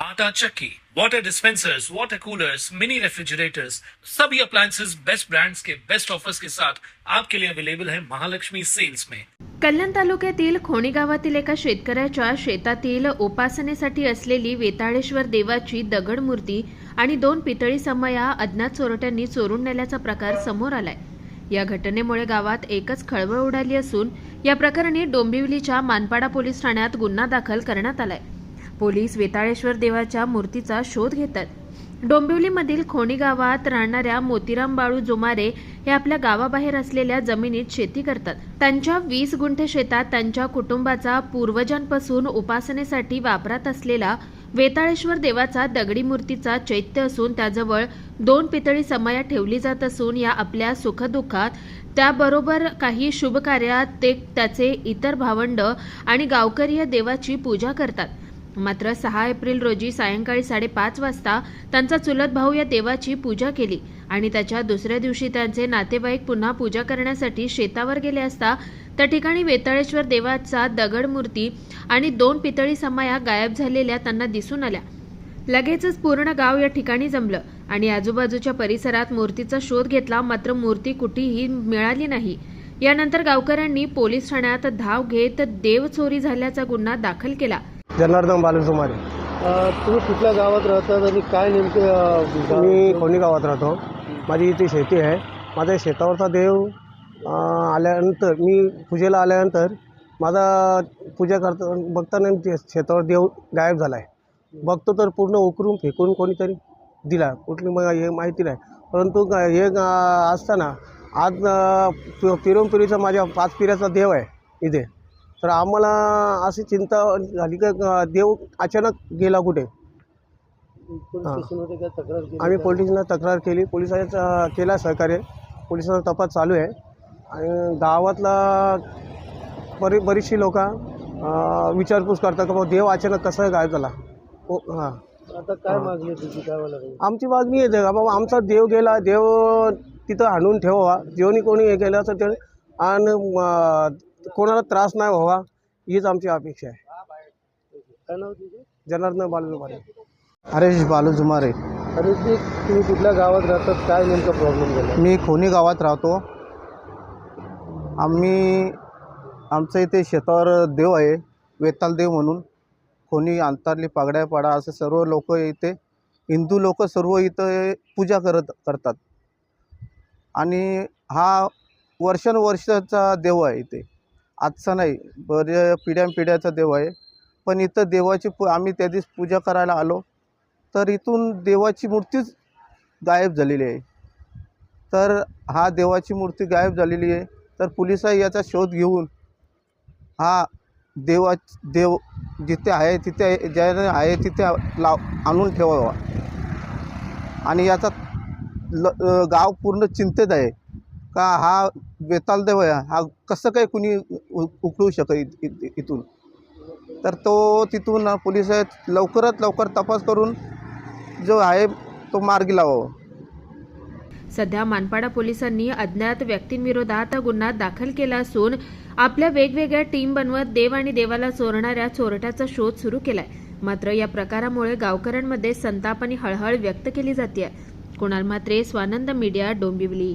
आटा चक्की, water dispensers water coolers mini refrigerators सभी appliances best brands के बेस्ट ऑफर्स के साथ आपके लिए अवेलेबल है महालक्ष्मी सेल्स में। कल्याण तालुक्यातील खोणी गावातील एका शेतकऱ्याच्या शेतातील उपासनेसाठी असलेली वेताळेश्वर देवाची दगड मूर्ती आणि दोन पितळी समया अज्ञात चोरट्यांनी चोरून नेल्याचा प्रकार समोर आलाय. या घटनेमुळे गावात एकच खळबळ उडाली असून या प्रकरणी डोंबिवलीच्या मानपाडा पोलीस ठाण्यात गुन्हा दाखल करण्यात आलाय. पोलीस वेताळेश्वर देवाच्या मूर्तीचा शोध घेतात. डोंबिवलीमधील खोणी गावात राहणाऱ्या मोतीराम बाळू जोमारे हे आपल्या गावाबाहेर असलेल्या जमिनीत शेती करतात. त्यांच्या वीस गुंठे शेतात त्यांच्या कुटुंबाचा पूर्वजांपासून उपासनेसाठी वापरात असलेला वेताळेश्वर देवाचा दगडी मूर्तीचा चैत्य असून त्याजवळ दोन पितळी समया ठेवली जात असून या आपल्या सुखदुःखात त्याबरोबर काही शुभ कार्यात ते त्याचे इतर भावंड आणि गावकरी या देवाची पूजा करतात. मात्र सहा एप्रिल रोजी सायंकाळी साडेपाच वाजता त्यांचा चुलत भाऊ या देवाची पूजा केली आणि त्याच्या दुसऱ्या दिवशी त्यांचे नातेवाईक पुन्हा पूजा करण्यासाठी शेतावर गेले असता त्या ठिकाणी वेताळेश्वर देवाचा दगड मूर्ती आणि दोन पितळी समाया गायब झालेल्या त्यांना दिसून आल्या. लगेचच पूर्ण गाव या ठिकाणी जमलं आणि आजूबाजूच्या परिसरात मूर्तीचा शोध घेतला मात्र मूर्ती कुठेही मिळाली नाही. यानंतर गावकऱ्यांनी पोलीस ठाण्यात धाव घेत देव चोरी झाल्याचा गुन्हा दाखल केला. जनार्दन बालकुमारी अ, तुम्ही कुठल्या गावात राहतात आणि काय नेमके अ, मी कोणी गावात राहतो. माझी इथे शेती आहे. माझ्या शेतावरचा देव अं, आल्यानंतर मी पूजेला आल्यानंतर माझा पूजा करता बघताना ते शेतावर देव गायब झाला आहे बघतो तर पूर्ण उकरून फेकून कोणीतरी दिला. कुठली मग हे माहिती नाही. परंतु ग- हे ग- असताना आज अं, पि- पिरून पिढीचा माझ्या पाच पिढ्याचा देव आहे इथे. तर आम्हाला अशी चिंता झाली का देव अचानक गेला कुठे? हा. आम्ही का? पोलीस स्टेशनला तक्रार केली. पोलिसांचा केला सहकार्य. पोलिसांचा तपास चालू आहे. आणि गावातला बरी बरीचशी लोक विचारपूस करतात की बाबा देव अचानक कसं गायब झाला. ओ हां. आता काय मागणी तुझी काय आमची मागणी आहे का बाबा आमचा देव गेला. देव तिथं आणून ठेवावा. जेवणी कोणी हे केलं तर ते आणि कोणाला त्रास नाही व्हावा हीच आमची अपेक्षा आहे. काय नाव तुझं? जनार्दन बालुमारे हरेश बालू जुमारे. ते तुम्ही कुठल्या गावात राहतात? काय नेमका प्रॉब्लेम झाला? मी खोनी गावात राहतो. आम्ही आमचं इथे शेतावर देव आहे वेताल देव म्हणून. खोनी अंतरली पागड्यापाडा असे सर्व लोक इथे हिंदू लोक सर्व इथं पूजा करत करतात. आणि हा वर्षानुवर्षाचा देव आहे इथे. आजचा नाही बऱ्या पिढ्यानपिढ्याचा देव आहे. पण इथं देवाची पू आम्ही त्या दिवस पूजा करायला आलो तर इथून देवाची मूर्तीच गायब झालेली आहे. तर हा देवाची मूर्ती गायब झालेली आहे तर पोलिसांनी याचा शोध घेऊन हा देवा देव जिथे आहे तिथे ज्या आहे तिथे लाव आणून ठेवावा. आणि याचा ल गाव पूर्ण चिंतेत आहे. का हा बेताल देव आहे हा कसं काय कुणी उकळू शकत इथून? तर तो तिथून पोलीस लवकरात लवकर तपास करून जो आहे तो मार्गी लावावा. सध्या मानपाडा पोलिसांनी अज्ञात व्यक्तींविरोधात गुन्हा दाखल केला असून आपल्या वेगवेगळ्या टीम बनवत देव आणि देवाला चोरणाऱ्या चोरट्याचा शोध सुरू केलाय. मात्र या प्रकारामुळे गावकऱ्यांमध्ये संताप आणि हळहळ व्यक्त केली जाते Kunal Mhatre Swanand media Dombivli.